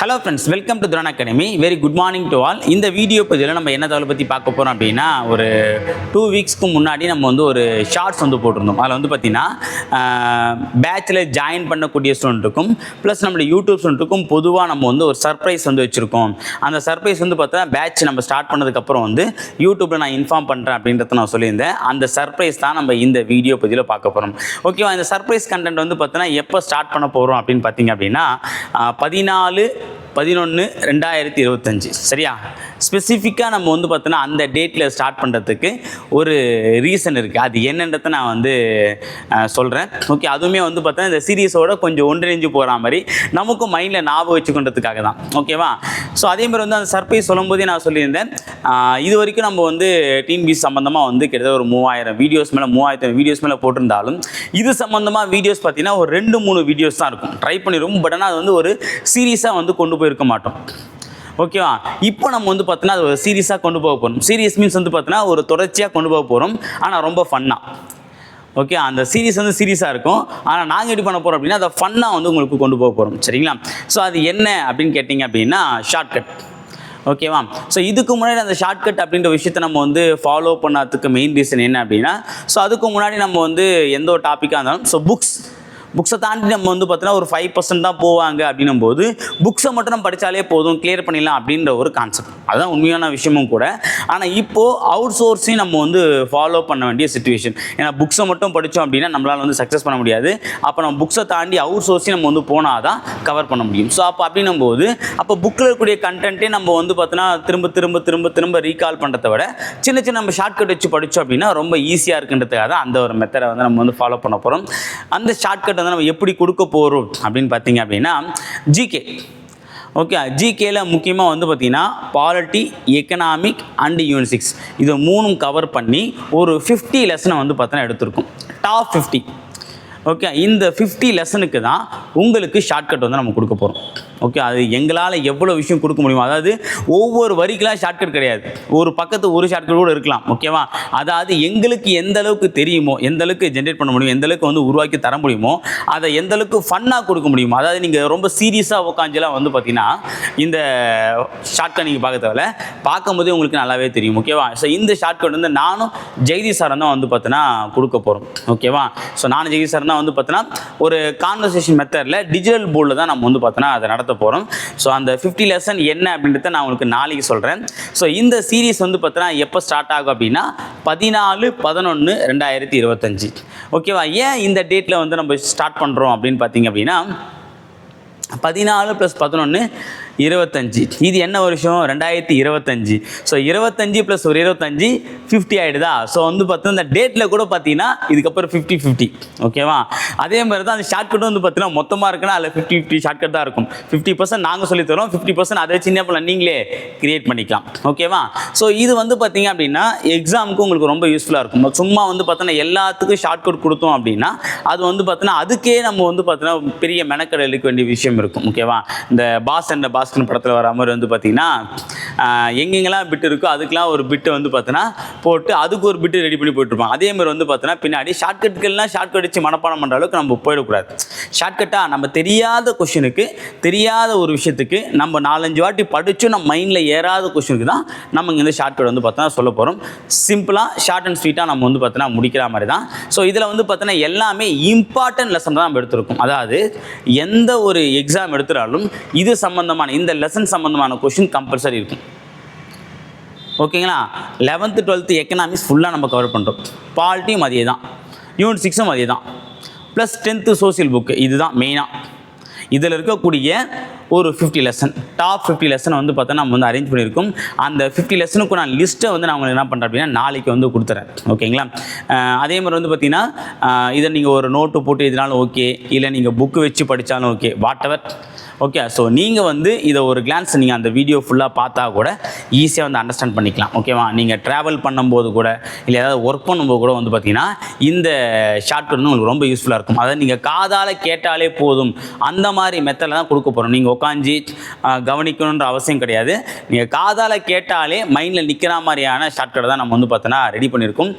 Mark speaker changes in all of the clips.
Speaker 1: Hello friends welcome to Thuran academy very good morning to all இந்த video பதிவில் நம்ம என்ன தகவலை பற்றி பார்க்க போகிறோம் அப்படின்னா ஒரு டூ வீக்ஸ்க்கு முன்னாடி நம்ம வந்து ஒரு ஷார்ட்ஸ் வந்து போட்டிருந்தோம். அதில் வந்து பார்த்தீங்கன்னா பேட்சில் ஜாயின் பண்ணக்கூடிய ஸ்டூடெண்ட்டுக்கும் ப்ளஸ் நம்மளுடைய யூடியூப் ஸ்டூடெண்ட்டுக்கும் பொதுவாக நம்ம வந்து ஒரு சர்ப்ரைஸ் வந்து வச்சுருக்கோம். அந்த சர்ப்ரைஸ் வந்து பார்த்தா பேட்ச் நம்ம ஸ்டார்ட் பண்ணதுக்கப்புறம் வந்து யூடியூப்பில் நான் இன்ஃபார்ம் பண்ணுறேன் அப்படின்றத நான் சொல்லியிருந்தேன். அந்த சர்ப்ரைஸ் தான் நம்ம இந்த வீடியோ பதிவில் பார்க்க போகிறோம் ஓகேவா இந்த சர்ப்ரைஸ் கண்டென்ட் வந்து பார்த்தோன்னா எப்போ ஸ்டார்ட் பண்ண போகிறோம் அப்படின்னு பார்த்தீங்க அப்படின்னா பதினாலு பதினொன்று ரெண்டாயிரத்தி இருபத்தஞ்சி. சரியா? ஸ்பெசிஃபிக்காக நம்ம வந்து பார்த்தோன்னா அந்த டேட்டில் ஸ்டார்ட் பண்ணுறதுக்கு ஒரு ரீசன் இருக்குது அது என்னன்றதை நான் வந்து சொல்கிறேன் ஓகே அதுவுமே வந்து பார்த்தோன்னா இந்த சீரியஸோட கொஞ்சம் ஒன்றிணைஞ்சு போகிற மாதிரி நமக்கும் மைண்டில் ஞாபகம் வச்சுக்கொண்டதுக்காக தான். ஓகேவா ஸோ அதே மாதிரி வந்து அந்த சர்ப்ரைஸ் சொல்லும்போதே நான் சொல்லியிருந்தேன். இது வரைக்கும் நம்ம வந்து டிஎன்பி சம்மந்தமாக வந்து கிட்டத்தட்ட ஒரு மூவாயிரம் வீடியோஸ் மேலே மூவாயிரத்து வீடியோஸ் மேலே போட்டிருந்தாலும் இது சம்மந்தமாக வீடியோஸ் பார்த்தீங்கன்னா ஒரு ரெண்டு மூணு வீடியோஸ் தான் இருக்கும். ட்ரை பண்ணிடுவோம் பட் ஆனால் அது வந்து ஒரு சீரியஸாக வந்து கொண்டு போயிருக்க மாட்டோம். ஓகேவா இப்போ நம்ம வந்து பார்த்தோன்னா அது ஒரு சீரியஸாக கொண்டு போக போகிறோம் சீரியஸ் மீன்ஸ் வந்து பார்த்தோன்னா ஒரு தொடர்ச்சியாக கொண்டு போக போகிறோம் ஆனால் ரொம்ப ஃபன்னாக ஓகே அந்த சீரியஸ் வந்து சீரியஸாக இருக்கும். ஆனால் நாங்கள் எப்படி பண்ண போகிறோம் அப்படின்னா அதை ஃபன்னாக வந்து உங்களுக்கு கொண்டு போக போகிறோம் சரிங்களா? ஸோ அது என்ன அப்படின்னு கேட்டிங்க அப்படின்னா ஷார்ட்கட் ஓகேவா ஸோ இதுக்கு முன்னாடி அந்த ஷார்ட்கட் அப்படின்ற விஷயத்தை நம்ம வந்து ஃபாலோ பண்ணாததுக்கு மெயின் ரீசன் என்ன அப்படின்னா ஸோ அதுக்கு முன்னாடி நம்ம வந்து எந்த ஒரு டாப்பிக்காக இருந்தாலும் ஸோ புக்ஸ் புக்ஸை தாண்டி நம்ம வந்து பார்த்தீங்கன்னா ஒரு ஃபைவ் பர்சன்ட் தான் போவாங்க அப்படின்னும் போது புக்ஸை மட்டும் நம்ம படித்தாலே போதும் கிளியர் பண்ணிடலாம் அப்படின்ற ஒரு கான்செப்ட் அதுதான் உண்மையான விஷயமும் கூட. ஆனால் இப்போது அவுட் சோர்ஸையும் நம்ம வந்து ஃபாலோ பண்ண வேண்டிய சுச்சுவேஷன் ஏன்னா புக்ஸை மட்டும் படித்தோம் அப்படின்னா நம்மளால் வந்து சக்ஸஸ் பண்ண முடியாது. அப்போ நம்ம புக்ஸை தாண்டி அவுட் சோர்ஸையும் நம்ம வந்து போனால் தான் கவர் பண்ண முடியும். ஸோ அப்போ அப்படின்னும் போது அப்போ புக்கில் இருக்கக்கூடிய கண்டென்ட்டே நம்ம வந்து பார்த்தோன்னா திரும்ப திரும்ப திரும்ப திரும்ப ரீகால் பண்ணுறத விட சின்ன சின்ன நம்ம ஷார்ட்கட் வச்சு படித்தோம் அப்படின்னா ரொம்ப ஈஸியாக இருக்குன்றதுக்காக தான் அந்த ஒரு மெத்தடை வந்து நம்ம வந்து ஃபாலோ பண்ண போகிறோம் அந்த ஷார்ட்கட் வந்து நம்ம எப்படி கொடுக்க போகிறோம் அப்படின்னு பார்த்தீங்க அப்படின்னா ஜிகே ஓகே ஜிகேல முக்கியமாக வந்து பார்த்தீங்கன்னா பாலிட்டி எக்கனாமிக் அண்ட் யூனிசிக்ஸ் இதை மூணும் கவர் பண்ணி ஒரு ஃபிஃப்டி லெசனை வந்து பார்த்தோன்னா எடுத்திருக்கோம். டாப் ஃபிஃப்டி ஓகே இந்த ஃபிஃப்டி லெசனுக்கு தான் உங்களுக்கு ஷார்ட்கட் வந்து நம்ம கொடுக்க போகிறோம் ஓகே அது எங்களால் எவ்வளோ விஷயம் கொடுக்க முடியுமோ அதாவது ஒவ்வொரு வரிக்கெலாம் ஷார்ட்கட் கிடையாது. ஒரு பக்கத்து ஒரு ஷார்ட்கட் கூட இருக்கலாம் ஓகேவா அதாவது எங்களுக்கு எந்த அளவுக்கு தெரியுமோ எந்த அளவுக்கு ஜென்ரேட் பண்ண முடியும் எந்த அளவுக்கு வந்து உருவாக்கி தர முடியுமோ அதை எந்த அளவுக்கு ஃபன்னாக கொடுக்க முடியுமோ அதாவது நீங்கள் ரொம்ப சீரியஸாக உட்காந்துலாம் வந்து பார்த்தீங்கன்னா இந்த ஷார்ட்கட் நீங்கள் பார்க்க தேவையில்ல. பார்க்கும்போதே உங்களுக்கு நல்லாவே தெரியும் ஓகேவா ஸோ இந்த ஷார்ட்கட் வந்து நானும் ஜெய்தி சாரம் தான் வந்து பார்த்தீங்கன்னா கொடுக்க போகிறோம் ஓகேவா ஸோ நானும் ஜெய்தி சார் தான் வந்து பார்த்தீங்கன்னா ஒரு கான்வர்சேஷன் மெத்தடில் டிஜிட்டல் போர்டில் தான் நம்ம வந்து பார்த்தோன்னா அதை நடத்த போகிறோம் ஸோ அந்த ஃபிஃப்டி லெசன் என்ன அப்படின்றத நான் உங்களுக்கு நாளைக்கு சொல்கிறேன் ஸோ இந்த சீரீஸ் வந்து பார்த்தோன்னா எப்போ ஸ்டார்ட் ஆகும் அப்படின்னா பதினாலு பதினொன்று ரெண்டாயிரத்தி இருபத்தஞ்சி. ஓகேவா ஏன் இந்த டேட்டில் வந்து நம்ம ஸ்டார்ட் பண்ணுறோம் அப்படின்னு பார்த்தீங்க அப்படின்னா பதினாலு ப்ளஸ் பதினொன்று இருபத்தஞ்சி. இது என்ன வருஷம்? ரெண்டாயிரத்தி இருபத்தஞ்சி. ஸோ இருபத்தஞ்சி ப்ளஸ் ஒரு இருபத்தஞ்சி ஃபிஃப்டி ஆகிடுதா ஸோ வந்து பார்த்தீங்கன்னா இந்த டேட்டில் கூட பார்த்தீங்கன்னா இதுக்கப்புறம் ஃபிஃப்டி ஃபிஃப்டி ஓகேவா அதே மாதிரி தான் அந்த ஷார்ட்கட் வந்து பார்த்தீங்கன்னா மொத்தமாக இருக்குன்னா அதில் ஃபிஃப்டி ஃபிஃப்டி ஷார்ட்கட் தான் இருக்கும். ஃபிஃப்டி பர்சன்ட் நாங்கள் சொல்லி தரோம் ஃபிஃப்டி பர்சன்ட் அதை சின்ன பிள்ளை நீங்களே கிரியேட் பண்ணிக்கலாம். ஓகேவா ஸோ இது வந்து பார்த்தீங்க அப்படின்னா எக்ஸாமுக்கு உங்களுக்கு ரொம்ப யூஸ்ஃபுல்லாக இருக்கும். சும்மா வந்து பார்த்தோன்னா எல்லாத்துக்கும் ஷார்ட்கட் கொடுத்தோம் அப்படின்னா அது வந்து பார்த்தோன்னா அதுக்கே நம்ம வந்து பார்த்தீங்கன்னா பெரிய மெனக்கடை எடுக்க வேண்டிய விஷயம் இருக்கும். ஓகேவா இந்த பாஸ் அண்ட் பாஸ்கன் படத்தில் வர மாதிரி வந்து பார்த்தீங்கன்னா எங்கெங்கெல்லாம் பிட் இருக்கோ அதுக்கெல்லாம் ஒரு பிட்டு வந்து பார்த்தோன்னா போட்டு அதுக்கு ஒரு பிட்டு ரெடி பண்ணி போயிட்டுருப்பாங்க அதே மாதிரி வந்து பார்த்தோன்னா பின்னாடி ஷார்ட்கட்கள்லாம் ஷார்ட்கட் வச்சு மனப்பாடம் பண்ணுற அளவுக்கு நம்ம போயிடக்கூடாது. ஷார்ட்கட்டாக நம்ம தெரியாத கொஷினுக்கு தெரியாத ஒரு விஷயத்துக்கு நம்ம நாலஞ்சு வாட்டி படித்தும் நம்ம மைண்டில் ஏறாத கொஷினுக்கு தான் நம்ம இங்கே ஷார்ட்கட் வந்து பார்த்தோன்னா சொல்ல போகிறோம் சிம்பிளாக ஷார்ட் அண்ட் ஸ்வீட்டாக நம்ம வந்து பார்த்தோன்னா முடிக்கிற மாதிரி தான். ஸோ இதில் வந்து பார்த்தோன்னா எல்லாமே இம்பார்ட்டன்ட் லெசன் தான் நம்ம எடுத்திருக்கோம். அதாவது எந்த ஒரு எக்ஸாம் எடுத்துட்டாலும் இது சம்மந்தமான இந்த லெசன் சம்மந்தமான கொஷின் கம்பல்சரி இருக்கும். ஓகேங்களா? லெவன்த்து டுவெல்த்து எக்கனாமிக்ஸ் ஃபுல்லாக நம்ம கவர் பண்ணுறோம் பால்ட்டியும் அதே தான் யூனிட் சிக்ஸும் அதே தான் ப்ளஸ் டென்த்து சோசியல் புக்கு இதுதான் மெயினாக இதில் இருக்கக்கூடிய ஒரு ஃபிஃப்டி லெசன் டாப் ஃபிஃப்டி லெசனை வந்து பார்த்தா நம்ம வந்து அரேஞ்ச் பண்ணியிருக்கோம். அந்த ஃபிஃப்டி லெசனுக்கு நான் லிஸ்ட்டை வந்து நான் உங்களுக்கு என்ன பண்ணுறேன் அப்படின்னா நாளைக்கு வந்து கொடுத்துறேன். ஓகேங்களா? அதே மாதிரி வந்து பார்த்தீங்கன்னா இதை நீங்கள் ஒரு நோட்டு போட்டு எதுனாலும் ஓகே இல்லை நீங்கள் புக்கு வச்சு படித்தாலும் okay whatever okay so நீங்கள் வந்து இதை ஒரு கிளான்ஸ் நீங்கள் அந்த வீடியோ ஃபுல்லாக பார்த்தா கூட ஈஸியாக வந்து அண்டர்ஸ்டாண்ட் பண்ணிக்கலாம். ஓகேவா நீங்கள் ட்ராவல் பண்ணும்போது கூட இல்லை ஏதாவது ஒர்க் பண்ணும்போது கூட வந்து பார்த்தீங்கன்னா இந்த ஷார்ட் வந்து உங்களுக்கு ரொம்ப யூஸ்ஃபுல்லாக இருக்கும். அதாவது நீங்கள் காதால் கேட்டாலே போதும். அந்த மாதிரி மெத்தடில் தான் கொடுக்க போகிறோம் நீங்கள் உட்காந்து கவனிக்கணுன்ற அவசியம் கிடையாது. நீங்கள் காதால் கேட்டாலே மைண்டில் நிற்கிற மாதிரியான ஷார்ட்கட் தான் நம்ம வந்து பார்த்தோன்னா ரெடி பண்ணியிருக்கோம்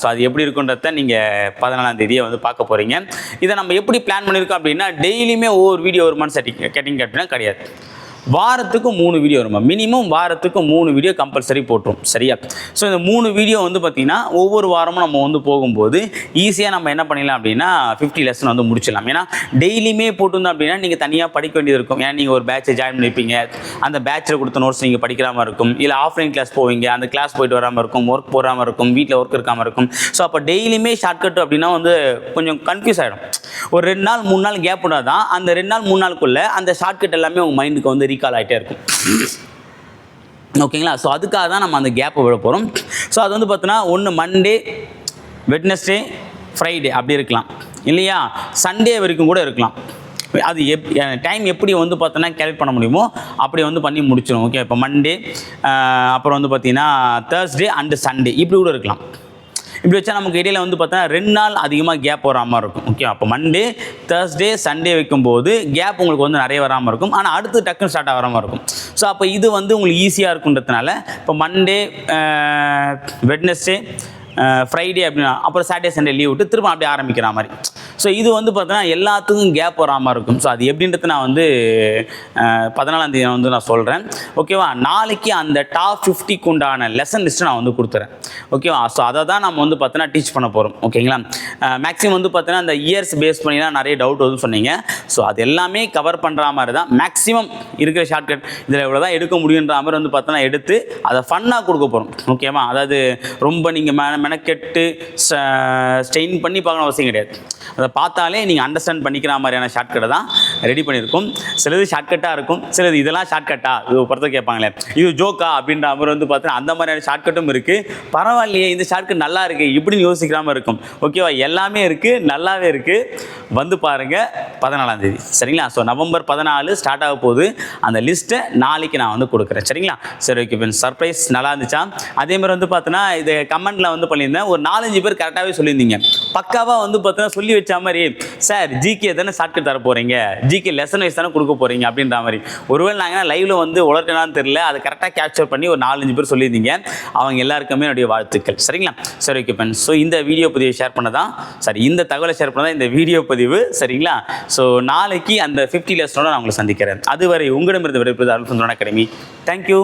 Speaker 1: ஸோ அது எப்படி இருக்குன்றத நீங்கள் பதினாலாம் தேதியை வந்து பார்க்க போகிறீங்க இதை நம்ம எப்படி பிளான் பண்ணியிருக்கோம் அப்படின்னா டெய்லியுமே ஒவ்வொரு வீடியோ ஒரு மணி செட்டிங் கேட்டிங்க கட்டினா கிடையாது. வாரத்துக்கு மூணு வீடியோ வரும் மினிமம் வாரத்துக்கு மூணு வீடியோ கம்பல்சரி போட்டுரும். சரியா? ஸோ இந்த மூணு வீடியோ வந்து பார்த்திங்கன்னா ஒவ்வொரு வாரமும் நம்ம வந்து போகும்போது ஈஸியாக நம்ம என்ன பண்ணிடலாம் அப்படின்னா ஃபிஃப்டி லெசன் வந்து முடிச்சிடலாம். ஏன்னா டெய்லியுமே போட்டிருந்தோம் அப்படின்னா நீங்கள் தனியாக படிக்க வேண்டியது இருக்கும். ஏன்னா நீங்கள் ஒரு பேட்சை ஜாயின் பண்ணியிருப்பீங்க அந்த பேட்சில் கொடுத்த நோட்ஸ் நீங்கள் படிக்கிற மாதிரி இருக்கும். இல்லை ஆஃப்லைன் கிளாஸ் போவீங்க. அந்த கிளாஸ் போயிட்டு வராமல் இருக்கும். ஒர்க் போகாமல் இருக்கும். வீட்டில் ஒர்க் இருக்காமல் இருக்கும். ஸோ அப்போ டெய்லியுமே ஷார்ட்கட் அப்படின்னா வந்து கொஞ்சம் கன்ஃபியூஸ் ஆகிடும் ஒரு ரெண்டு நாள் மூணு நாள் கேப் விடாதான் தான் அந்த ரெண்டு நாள் மூணு நாளுக்குள்ளே அந்த ஷார்ட்கட் எல்லாமே உங்கள் மைண்டுக்கு வந்து ரீகால் ஆகிட்டே இருக்கும். ஓகேங்களா ஸோ அதுக்காக தான் நம்ம அந்த கேப்பை விட போகிறோம் ஸோ அது வந்து பார்த்தோன்னா ஒன்று மண்டே வெட்னஸ்டே ஃப்ரைடே அப்படி இருக்கலாம். இல்லையா? சண்டே வரைக்கும் கூட இருக்கலாம். அது எப் டைம் எப்படி வந்து பார்த்தோன்னா கேல்குலேட் பண்ண முடியுமோ அப்படி வந்து பண்ணி முடிச்சிடும் ஓகே இப்போ மண்டே அப்புறம் வந்து பார்த்தீங்கன்னா தேர்ஸ்டே அண்டு சண்டே இப்படி கூட இருக்கலாம். இப்படி வச்சா நமக்கு இடையில வந்து பார்த்தோன்னா ரெண்டு நாள் அதிகமாக கேப் வராமல் மாதிரி இருக்கும் ஓகே அப்போ மண்டே தேர்ஸ்டே சண்டே வைக்கும்போது கேப் உங்களுக்கு வந்து நிறைய வராமல் இருக்கும். ஆனால் அடுத்து டக்குன்னு ஸ்டார்ட் ஆகாமல் இருக்கும். ஸோ அப்போ இது வந்து உங்களுக்கு ஈஸியாக இருக்குன்றதுனால இப்போ மண்டே வெட்னஸ்டே ஃப்ரைடே அப்படின்னா அப்புறம் சாட்டர்டே சண்டே லீவ் விட்டு திரும்ப அப்படியே ஆரம்பிக்கிற மாதிரி. ஸோ இது வந்து பார்த்தோன்னா எல்லாத்துக்கும் கேப் வராமல் இருக்கும். ஸோ அது எப்படின்றது நான் வந்து பதினாலாம் தேதி வந்து நான் சொல்கிறேன் ஓகேவா நாளைக்கு அந்த டாப் ஃபிஃப்டிக்கு உண்டான லெசன் லிஸ்ட்டு நான் வந்து கொடுத்துறேன். ஓகேவா ஸோ அதை தான் நம்ம வந்து பார்த்தோன்னா டீச் பண்ண போகிறோம் ஓகேங்களா மேக்ஸிமம் வந்து பார்த்தோன்னா அந்த இயர்ஸ் பேஸ் பண்ணி தான் நிறைய டவுட் வந்து சொன்னீங்க. ஸோ அது எல்லாமே கவர் பண்ணுற மாதிரி தான் மேக்ஸிமம் இருக்கிற ஷார்ட்கட் இதில் இவ்வளோ தான் எடுக்க முடியுன்ற மாதிரி வந்து பார்த்தோன்னா எடுத்து அதை ஃபன்னாக கொடுக்க போகிறோம் ஓகேவா அதாவது ரொம்ப நீங்கள் மென மெனக்கெட்டு ஸ்டெயின் பண்ணி பார்க்கணும் அவசியம் கிடையாது. அதை பார்த்தாலே நீங்கள் அண்டர்ஸ்டாண்ட் பண்ணிக்கிற மாதிரியான ஷார்ட்கட்டை தான் ரெடி பண்ணியிருக்கோம். சிலது ஷார்ட்கட்டாக இருக்கும் சிலது இதெல்லாம் ஷார்ட்கட்டா இது பொறுத்த கேட்பாங்களே. இது ஜோக்கா அப்படின்ற மாதிரி வந்து பார்த்தீங்கன்னா அந்த மாதிரியான ஷார்ட்கட்டும் இருக்குது பரவாயில்லையே இந்த ஷார்ட்கட் நல்லா இருக்குது இப்படின்னு யோசிக்கிறாமல் இருக்கும். ஓகேவா எல்லாமே இருக்குது நல்லாவே இருக்குது வந்து பாருங்கள் பதினாலாம் தேதி. சரிங்களா? ஸோ நவம்பர் பதினாலு ஸ்டார்ட் ஆக போகுது. அந்த லிஸ்ட்டை நாளைக்கு நான் வந்து கொடுக்குறேன். சரிங்களா? சரி ஓகே இப்போ சர்ப்ரைஸ் நல்லா இருந்துச்சா? அதே மாதிரி வந்து பார்த்தோன்னா இது கமெண்ட்டில் வந்து பண்ணியிருந்தேன். ஒரு நாலஞ்சு பேர் கரெக்டாகவே சொல்லியிருந்தீங்க. பக்காவாக வந்து பார்த்தோன்னா சொல்லி வச்சா மாதிரி சார் ஜிகே தானே ஷார்ட்கட் தர போகிறீங்க ஜிகே லெசன் வைஸ் தானே கொடுக்க போகிறீங்க அப்படின்ற மாதிரி. ஒருவேளை நாங்கள் லைவில் வந்து உலர்த்தினான்னு தெரியல அதை கரெக்டாக கேப்சர் பண்ணி ஒரு நாலஞ்சு பேர் சொல்லியிருந்தீங்க. அவங்க எல்லாருக்குமே என்னுடைய வாழ்த்துக்கள். சரிங்களா? சரி ஓகே பென் ஸோ இந்த வீடியோ பதிவை ஷேர் பண்ணதான் சரி இந்த தகவலை ஷேர் பண்ணதான் இந்த வீடியோ பதிவு சரிங்களா? ஸோ நாளைக்கு அந்த ஃபிஃப்டி லெசனோட நான் உங்களை சந்திக்கிறேன். அதுவரை உங்களிடமிருந்து விடைபெறுவது அருள் சுந்தரன் அகாடமி தேங்க்யூ